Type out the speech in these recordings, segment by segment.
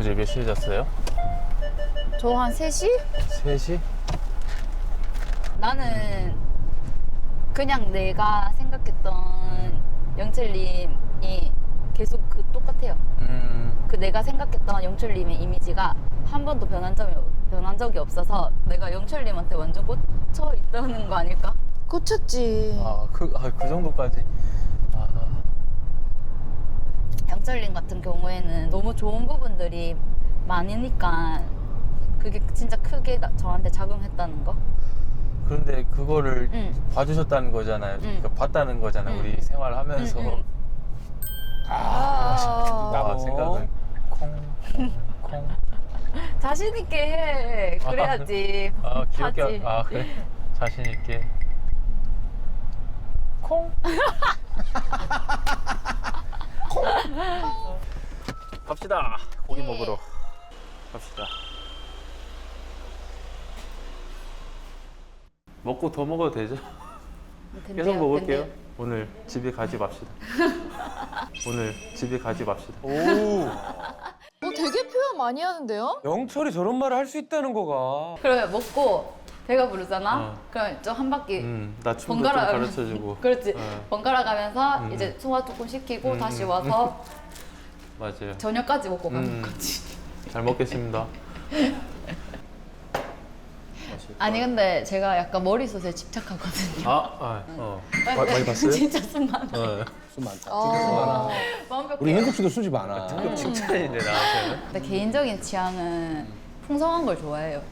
어제 몇 시에 잤어요? 저 한 3시? 3시? 나는 그냥 내가 생각했던 영철님이 계속 그 똑같아요. 음, 그 내가 생각했던 영철님의 이미지가 한 번도 변한 점이 변한 적이 없어서 내가 영철님한테 완전 꽂혀 있다는 거 아닐까? 꽂혔지. 아, 그, 아, 그 정도까지. 아, 영철님 같은 경우에는 너무 좋은 부분들이 많으니까 그게 진짜 크게 나- 저한테 작용했다는 거. 그런데 그거를 응. 봐주셨다는 거잖아요. 그러니까 봤다는 거잖아요. 응, 우리 응. 생활하면서. 응, 응. 아, 나 생각은 콩, 콩, 콩. 자신 있게 해. 그래야지. 아, 귀엽게. 하지. 아, 그래? 자신 있게. 콩. 콩. 갑시다. 고기 예. 먹으러. 갑시다. 먹고 더 먹어도 되죠? 근데요, 계속 먹을게요. 근데 오늘 집에 가지 맙시다. 오늘 집에 가지 맙시다. 오, 많이 하는데요? 영철이 저런 말을 할 수 있다는 거가. 그러면 먹고 배가 부르잖아. 어. 그럼 좀 한 바퀴 음, 나 춤도 좀 번갈아 가르쳐주고. 그렇지. 어, 번갈아 가면서 음. 이제 소화 조금 시키고 음, 다시 음. 와서 맞아요. 저녁까지 먹고 가는 음. 거지. 잘 먹겠습니다. 아니 근데 제가 약간 머리숱에 집착하거든요. 아, 아, 어. 마- 많이 봤어요? 진짜 숨 많아. 어. 술 많다. 어. 완벽해요. 우리 현숙 씨도 술이 많아. 특급 칭찬인데 나한테는. 근데 개인적인 취향은 풍성한 걸 좋아해요.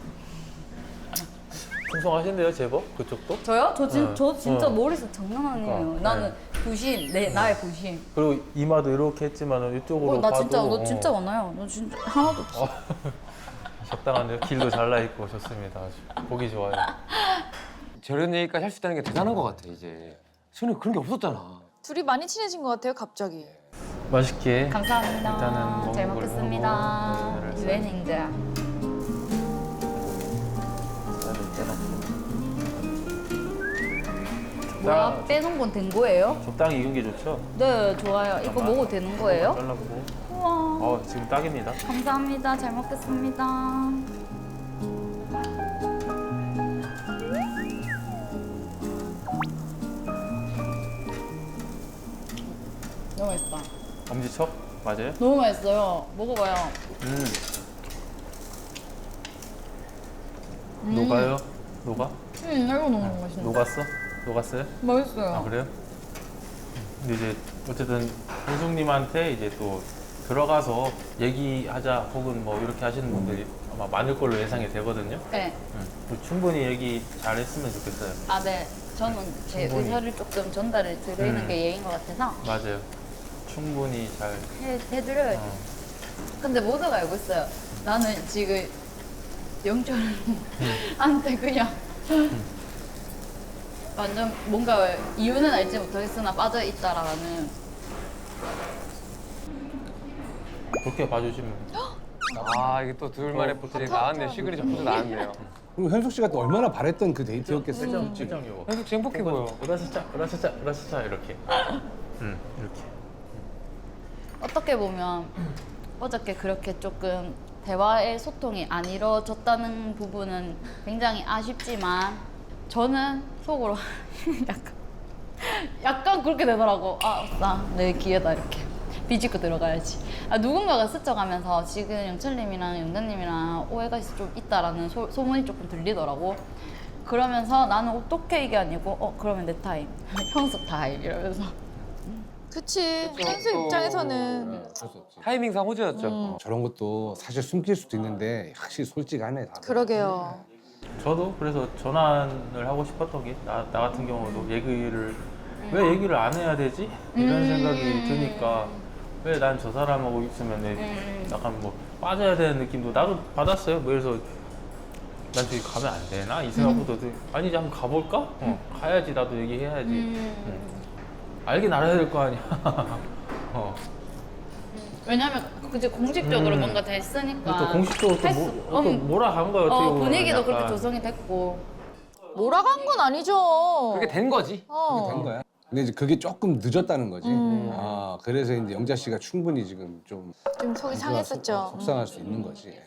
풍성하신데요, 제법 그쪽도? 저요? 저, 진, 어. 저 진짜 어. 머리숱 장난 아니에요. 그러니까, 나는 부심, 내, 나의 부심. 그리고 이마도 이렇게 했지만 이쪽으로 어, 나 봐도 진짜, 너 진짜 어, 많아요. 너 진짜 하나도 없어. 적당한데요. 길도 잘나 있고 좋습니다. 아주 보기 좋아요. 저런 얘기까지 할 수 있다는 게 대단한 것 같아, 이제. 손에 그런 게 없었잖아. 둘이 많이 친해진 것 같아요, 갑자기. 맛있게. 감사합니다. 일단은 먹는 잘 걸로 먹겠습니다. 하고 오늘은 유엔 행자. 쌀을 떼놓고. 뭐야? 적당- 빼놓은 건 된 거예요? 적당히 익은 게 좋죠? 네, 좋아요. 이거 먹어도 되는 거예요? 잘라보고. 우와. 어, 지금 딱입니다. 감사합니다. 잘 먹겠습니다. 너무 맛있다. 엄지척? 맞아요? 너무 맛있어요. 먹어봐요. 음. 녹아요? 녹아? 음, 이거 너무 맛있네. 녹았어? 녹았어요? 맛있어요. 아 그래요? 근데 이제 어쨌든 현숙님한테 이제 또 들어가서 얘기하자 혹은 뭐 이렇게 하시는 분들이 아마 많을 걸로 예상이 되거든요. 네. 음. 충분히 얘기 잘 했으면 좋겠어요. 아, 네. 저는 제 충분히. 의사를 조금 전달을 드리는 음. 게 예인 것 같아서 맞아요. 충분히 잘. 해, 해드려야죠. 어. 근데 모두가 알고 있어요. 나는 지금 영철한테 그냥 완전 뭔가 이유는 알지 못하겠으나 빠져 있다라는 그렇게 봐주시면 아, 이게 또 둘만의 포트리 나왔네. 시그니처 포트 나왔네요. 그리고 현숙 씨가 또 얼마나 바랬던 그 데이트였겠어요. 실정 실정 요거. 현숙 씨 행복해 보여. 으라스차 으라스차 으라스차 이렇게. 음 이렇게. 어떻게 보면 어저께 그렇게 조금 대화의 소통이 안 이루어졌다는 부분은 굉장히 아쉽지만 저는 속으로 약간 약간 그렇게 되더라고. 아, 나내 기회다 이렇게 비집고 들어가야지. 아, 누군가가 스쳐가면서 지금 영철님이랑 영자님이랑 오해가 있- 좀 있다라는 소, 소문이 조금 들리더라고. 그러면서 나는 어떻게 이게 아니고 어 그러면 내 타임 형숙 타임 이러면서 그치. 현수 입장에서는. 타이밍상 호재였죠. 음. 저런 것도 사실 숨길 수도 있는데 확실히 솔직하네. 다들. 그러게요. 저도 그래서 전환을 하고 싶었던 게 나 같은 경우도 얘기를 왜 얘기를 안 해야 되지 이런 음. 생각이 드니까 왜 난 저 사람하고 있으면 음. 약간 뭐 빠져야 되는 느낌도 나도 받았어요. 뭐 그래서 난 저기 가면 안 되나 이 생각부터 들 아니 이제 한번 가볼까? 어, 가야지 나도 얘기해야지. 음. 알긴 알아야 될 거 아니야. 어. 왜냐면 그제 공식적으로 음. 뭔가 됐으니까 또 공식적으로 또, 뭐, 또 음. 뭐라 한 거야 어떻게 어, 보면 분위기도 약간. 그렇게 조성이 됐고 한건 아니죠. 그게 된 거지. 어. 된 거야. 근데 이제 그게 조금 늦었다는 거지. 음. 아 그래서 이제 영자 씨가 충분히 지금 좀 좀 속이 상했었죠. 속- 속상할 수 있는 거지. 예.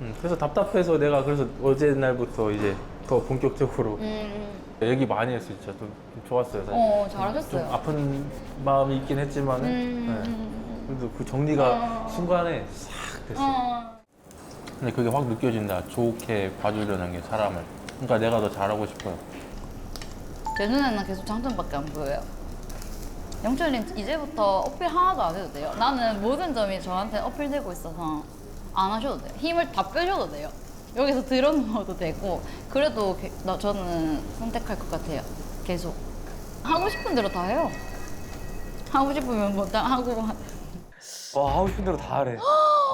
음, 그래서 답답해서 내가 그래서 어제 날부터 이제 더 본격적으로 음, 얘기 많이 했어 진짜 좀, 좀 좋았어요 사실. 어 좀 잘하셨어요. 아픈 마음이 있긴 했지만 은 음, 네. 음, 그래도 그 정리가 어. 순간에 싹 됐어. 어. 근데 그게 확 느껴진다. 좋게 봐주려는 게 사람을. 그러니까 내가 더 잘하고 싶어요. 제 눈에는 계속 장점밖에 안 보여요. 영철님 이제부터 어필 하나도 안 해도 돼요. 나는 모든 점이 저한테 어필되고 있어서 안 하셔도 돼요. 힘을 다 빼셔도 돼요. 여기서 들어놓아도 되고 그래도 게- 나 저는 선택할 것 같아요. 계속 하고 싶은 대로 다 해요. 하고 싶으면 뭐다 하고 와 하고 싶은 대로 다 하래.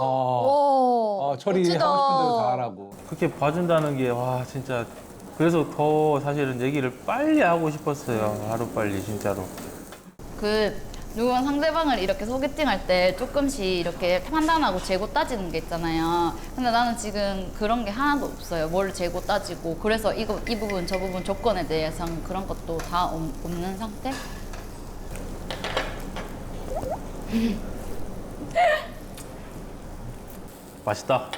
어, 오, 어, 처리 멋지다. 하고 싶은 대로 다 하라고. 그렇게 봐준다는 게 와 진짜 그래서 더 사실은 얘기를 빨리 하고 싶었어요. 하루 빨리 진짜로. 그 누군 상대방을 이렇게 소개팅할 때 조금씩 이렇게 판단하고 재고 따지는 게 있잖아요. 근데 나는 지금 그런 게 하나도 없어요. 뭘 재고 따지고 그래서 이거 이 부분 저 부분 조건에 대해서 그런 것도 다 없- 없는 상태? 맛있다.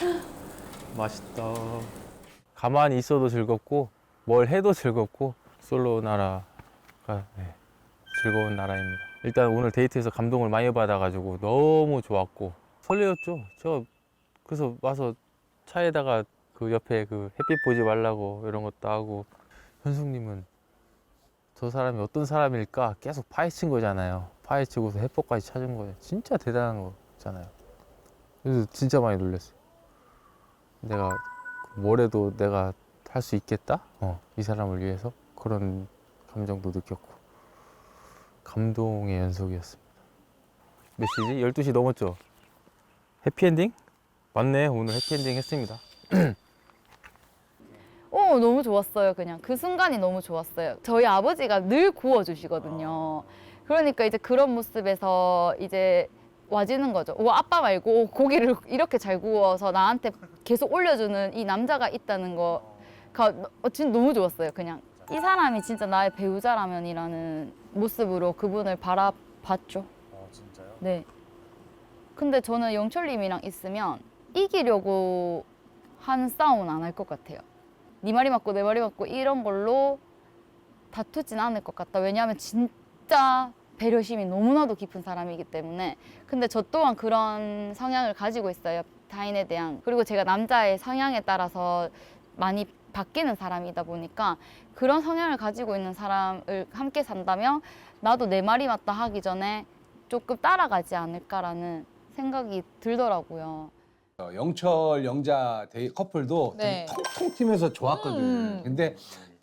맛있다. 가만히 있어도 즐겁고 뭘 해도 즐겁고 솔로 나라가 네, 즐거운 나라입니다. 일단 오늘 데이트에서 감동을 많이 받아가지고 너무 좋았고 설레었죠. 저 그래서 와서 차에다가 그 옆에 그 햇빛 보지 말라고 이런 것도 하고 현숙님은 저 사람이 어떤 사람일까 계속 파헤친 거잖아요. 파헤치고서 해법까지 찾은 거예요. 진짜 대단한 거잖아요. 그래서 진짜 많이 놀랐어요. 내가 뭘 해도 내가 할 수 있겠다? 어, 이 사람을 위해서 그런 감정도 느꼈고 감동의 연속이었습니다. 몇 시지? 12시 넘었죠? 해피엔딩? 맞네 오늘 해피엔딩 했습니다. 어 너무 좋았어요. 그냥 그 순간이 너무 좋았어요. 저희 아버지가 늘 구워주시거든요. 그러니까 이제 그런 모습에서 이제 와지는 거죠. 와 아빠 말고 고기를 이렇게 잘 구워서 나한테 계속 올려주는 이 남자가 있다는 거가 어, 진짜 너무 좋았어요. 그냥 이 사람이 진짜 나의 배우자라면이라는 모습으로 그분을 바라봤죠. 네. 근데 저는 영철님이랑 있으면 이기려고 하는 싸움은 안 할 것 같아요. 네 말이 맞고 내 말이 맞고 이런 걸로 다투진 않을 것 같다. 왜냐하면 진짜 배려심이 너무나도 깊은 사람이기 때문에. 근데 저 또한 그런 성향을 가지고 있어요. 타인에 대한. 그리고 제가 남자의 성향에 따라서 많이 바뀌는 사람이다 보니까 그런 성향을 가지고 있는 사람을 함께 산다면 나도 내 말이 맞다 하기 전에 조금 따라가지 않을까라는 생각이 들더라고요. 어, 영철 영자 데이 커플도 네. 통통 튀면서 좋았거든. 음. 근데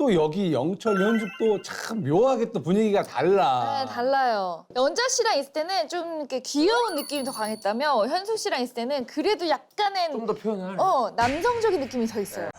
또 여기 영철 현숙도 참 묘하게 또 분위기가 달라. 네, 달라요. 연자 씨랑 있을 때는 좀 이렇게 귀여운 느낌이 더 강했다면 현숙 씨랑 있을 때는 그래도 약간은 좀 더 표현을. 어 남성적인 느낌이 더 있어요.